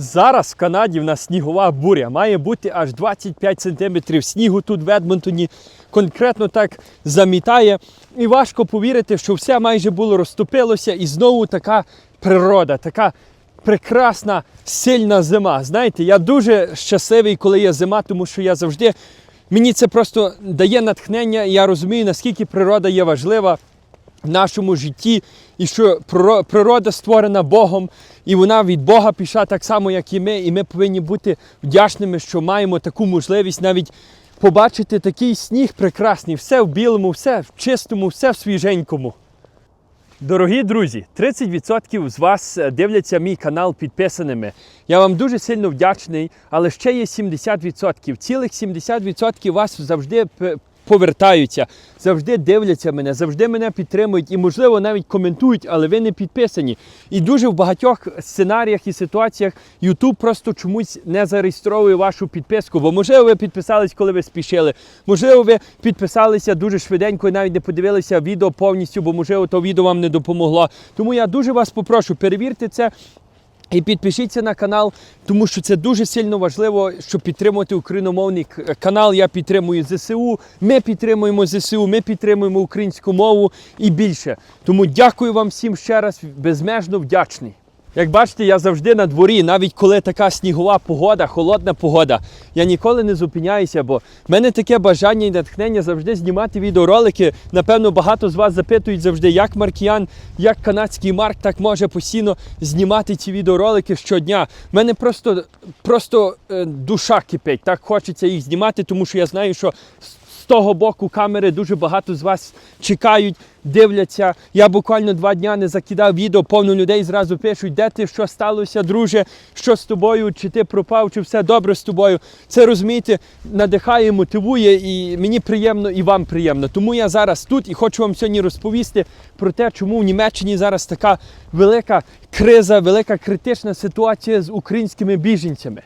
Зараз в Канаді в нас снігова буря. Має бути аж 25 сантиметрів снігу тут в Едмонтоні. Конкретно так замітає. І важко повірити, що все майже було розтопилося, і знову така природа, така прекрасна, сильна зима. Знаєте, я дуже щасливий, коли є зима, тому що я завжди. Мені це просто дає натхнення, і я розумію, наскільки природа є важлива в нашому житті, і що природа створена Богом, і вона від Бога пішла так само, як і ми. І ми повинні бути вдячними, що маємо таку можливість навіть побачити такий сніг прекрасний, все в білому, все в чистому, все в свіженькому. Дорогі друзі, 30% з вас е, дивляться мій канал підписаними. Я вам дуже сильно вдячний, але ще є 70%. Цілих 70% вас завжди повертаються, завжди дивляться мене, завжди мене підтримують і, можливо, навіть коментують, але ви не підписані. І дуже в багатьох сценаріях і ситуаціях YouTube просто чомусь не зареєстровує вашу підписку. Бо, можливо, ви підписались, коли ви спішили. Можливо, ви підписалися дуже швиденько і навіть не подивилися відео повністю, бо можливо то відео вам не допомогло. Тому я дуже вас попрошу, перевірте це. І підпишіться на канал, тому що це дуже сильно важливо, щоб підтримувати україномовний канал. Я підтримую ЗСУ. Ми підтримуємо ЗСУ, ми підтримуємо українську мову і більше. Тому дякую вам всім ще раз, безмежно вдячний. Як бачите, я завжди на дворі, навіть коли така снігова погода, холодна погода, я ніколи не зупиняюся, бо в мене таке бажання і натхнення завжди знімати відеоролики. Напевно, багато з вас запитують завжди, як Маркіян, як канадський Марк так може постійно знімати ці відеоролики щодня. В мене просто, просто е, душа кипить. Так хочеться їх знімати, тому що я знаю, що того боку камери дуже багато з вас чекають, дивляться. Я буквально два дня не закидав відео, повно людей зразу пишуть, де ти, що сталося, друже, що з тобою, чи ти пропав, чи все добре з тобою. Це розумієте, надихає, мотивує, і мені приємно, і вам приємно. Тому я зараз тут і хочу вам сьогодні розповісти про те, чому в Німеччині зараз така велика криза, велика критична ситуація з українськими біженцями.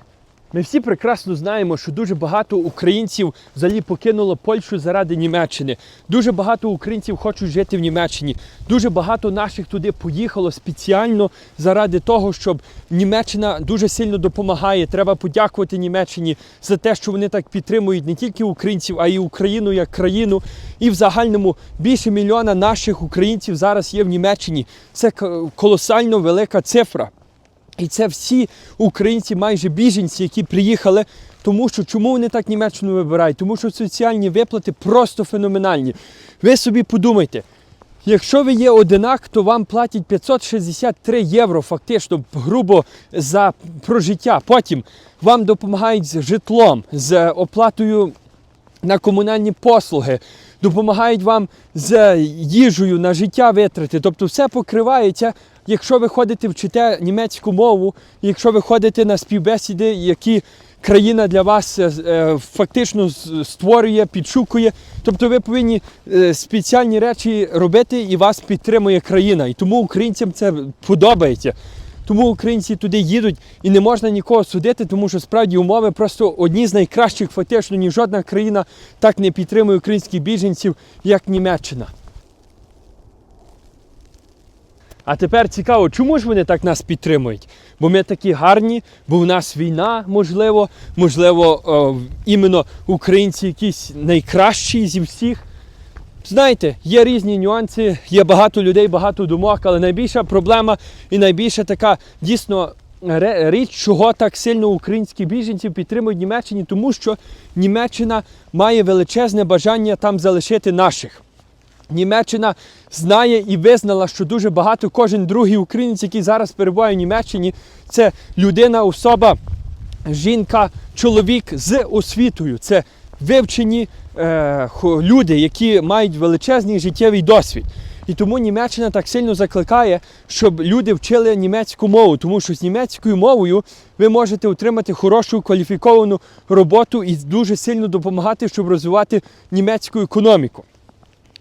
Ми всі прекрасно знаємо, що дуже багато українців взагалі покинуло Польщу заради Німеччини. Дуже багато українців хочуть жити в Німеччині. Дуже багато наших туди поїхало спеціально заради того, щоб Німеччина дуже сильно допомагає. Треба подякувати Німеччині за те, що вони так підтримують не тільки українців, а й Україну як країну. І в загальному більше мільйона наших українців зараз є в Німеччині. Це колосально велика цифра. І це всі українці, майже біженці, які приїхали. Тому що чому вони так Німеччину вибирають? Тому що соціальні виплати просто феноменальні. Ви собі подумайте, якщо ви є одинак, то вам платять 563 євро фактично грубо за прожиття. Потім вам допомагають з житлом, з оплатою на комунальні послуги, допомагають вам з їжею на життя витрати. Тобто все покривається, якщо ви ходите вчите німецьку мову, якщо ви ходите на співбесіди, які країна для вас е, е, фактично створює, підшукує. Тобто ви повинні е, спеціальні речі робити і вас підтримує країна. І тому українцям це подобається. Тому українці туди їдуть і не можна нікого судити, тому що справді умови просто одні з найкращих, фактично, ні жодна країна так не підтримує українських біженців, як Німеччина. А тепер цікаво, чому ж вони так нас підтримують? Бо ми такі гарні, бо в нас війна, можливо, можливо, о, іменно українці якісь найкращі зі всіх. Знаєте, є різні нюанси, є багато людей, багато думок, але найбільша проблема і найбільша така дійсно річ, чого так сильно українські біженці підтримують Німеччині, тому що Німеччина має величезне бажання там залишити наших. Німеччина знає і визнала, що дуже багато кожен другий українець, який зараз перебуває в Німеччині, це людина, особа, жінка, чоловік з освітою. Це вивчені е, люди, які мають величезний життєвий досвід. І тому Німеччина так сильно закликає, щоб люди вчили німецьку мову, тому що з німецькою мовою ви можете отримати хорошу кваліфіковану роботу і дуже сильно допомагати, щоб розвивати німецьку економіку.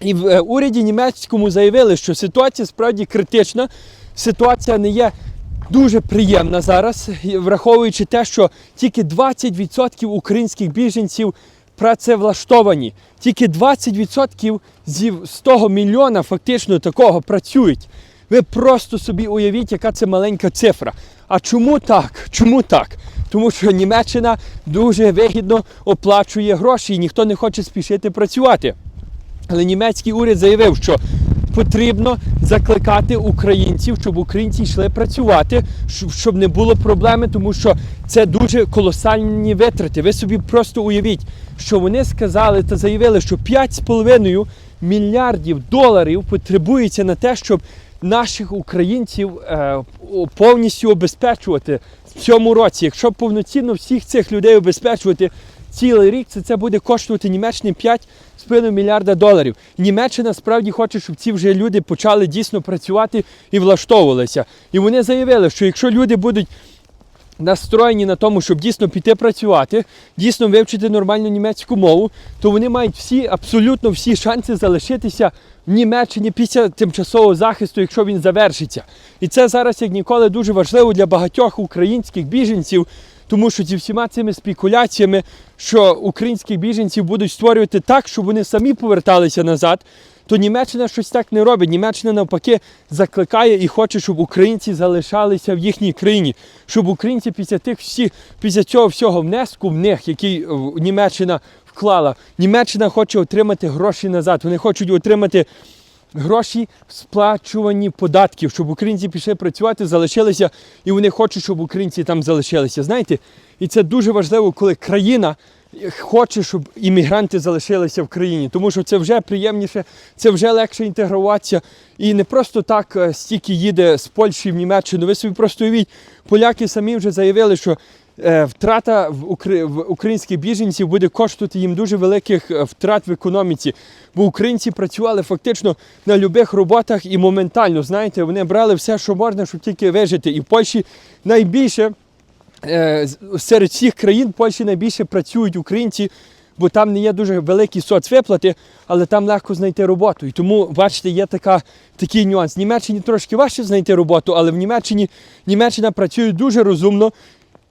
І в е, уряді німецькому заявили, що ситуація справді критична. Ситуація не є дуже приємна зараз, враховуючи те, що тільки 20% українських біженців працевлаштовані. Тільки 20% зі з того мільйона фактично такого працюють. Ви просто собі уявіть, яка це маленька цифра. А чому так? Чому так? Тому що Німеччина дуже вигідно оплачує гроші і ніхто не хоче спішити працювати. Але німецький уряд заявив, що потрібно закликати українців, щоб українці йшли працювати, щоб- не було проблеми, тому що це дуже колосальні витрати. Ви собі просто уявіть, що вони сказали та заявили, що 5,5 мільярдів доларів потребується на те, щоб наших українців е, повністю обезпечувати в цьому році. Якщо повноцінно всіх цих людей обезпечувати цілий рік, це, це буде коштувати Німеччині 5,5 мільярда доларів. Німеччина справді хоче, щоб ці вже люди почали дійсно працювати і влаштовувалися. І вони заявили, що якщо люди будуть настроєні на тому, щоб дійсно піти працювати, дійсно вивчити нормальну німецьку мову, то вони мають всі, абсолютно всі шанси залишитися в Німеччині після тимчасового захисту, якщо він завершиться. І це зараз як ніколи дуже важливо для багатьох українських біженців, тому що зі всіма цими спекуляціями, що українських біженців будуть створювати так, щоб вони самі поверталися назад. То Німеччина щось так не робить. Німеччина навпаки закликає і хоче, щоб українці залишалися в їхній країні, щоб українці після тих всіх, після цього всього внеску в них, який е, Німеччина вклала, Німеччина хоче отримати гроші назад. Вони хочуть отримати гроші в сплачуванні податків, щоб українці пішли працювати, залишилися, і вони хочуть, щоб українці там залишилися. Знаєте, і це дуже важливо, коли країна хоче, щоб іммігранти залишилися в країні, тому що це вже приємніше, це вже легше інтегруватися. І не просто так е, стільки їде з Польщі в Німеччину. Ви собі просто уявіть, поляки самі вже заявили, що втрата в, укр... в українських біженців буде коштувати їм дуже великих е, втрат в економіці. Бо українці працювали фактично на будь-яких роботах і моментально, знаєте, вони брали все, що можна, щоб тільки вижити. І в Польщі найбільше е, серед всіх країн Польщі найбільше працюють українці, бо там не є дуже великі соцвиплати, але там легко знайти роботу. І тому, бачите, є така, такий нюанс. В Німеччині трошки важче знайти роботу, але в Німеччині Німеччина працює дуже розумно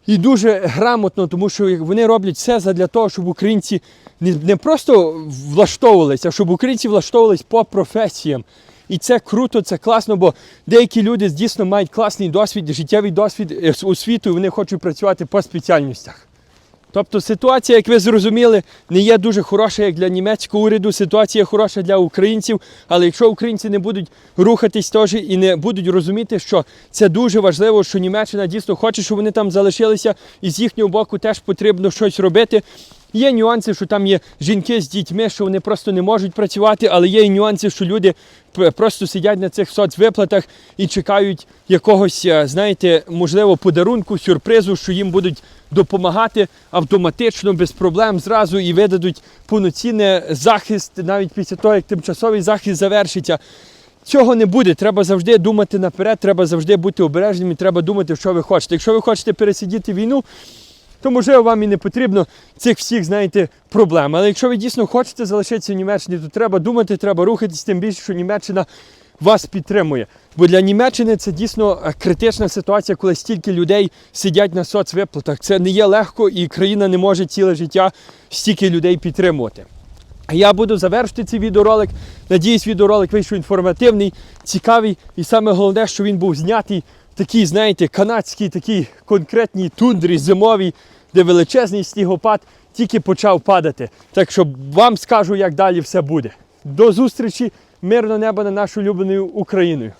і дуже грамотно, тому що вони роблять все для того, щоб українці не, просто влаштовувалися, а щоб українці влаштовувалися по професіям. І це круто, це класно, бо деякі люди дійсно мають класний досвід, життєвий досвід е, освіту, і вони хочуть працювати по спеціальностях. Тобто ситуація, як ви зрозуміли, не є дуже хороша як для німецького уряду, ситуація хороша для українців. Але якщо українці не будуть рухатись теж і не будуть розуміти, що це дуже важливо, що Німеччина дійсно хоче, щоб вони там залишилися, і з їхнього боку теж потрібно щось робити. Є нюанси, що там є жінки з дітьми, що вони просто не можуть працювати, але є і нюанси, що люди просто сидять на цих соцвиплатах і чекають якогось, е, знаєте, можливо, подарунку, сюрпризу, що їм будуть допомагати автоматично, без проблем зразу і видадуть повноцінний захист навіть після того, як тимчасовий захист завершиться. Цього не буде. Треба завжди думати наперед, треба завжди бути обережним і треба думати, що ви хочете. Якщо ви хочете пересидіти війну, то можливо вам і не потрібно цих всіх, знаєте, проблем. Але якщо ви дійсно хочете залишитися в Німеччині, то треба думати, треба рухатись, тим більше, що Німеччина вас підтримує. Бо для Німеччини це дійсно е, критична ситуація, коли стільки людей сидять на соцвиплатах. Це не є легко, і країна не може ціле життя стільки людей підтримувати. Я буду завершити цей відеоролик. Надіюсь, відеоролик вийшов інформативний, цікавий, і саме головне, що він був знятий в такій, знаєте, канадській, такій конкретній тундрі зимовій, де величезний снігопад тільки почав падати. Так що вам скажу, як далі все буде. До зустрічі, мирного неба над нашою улюбленою Україною.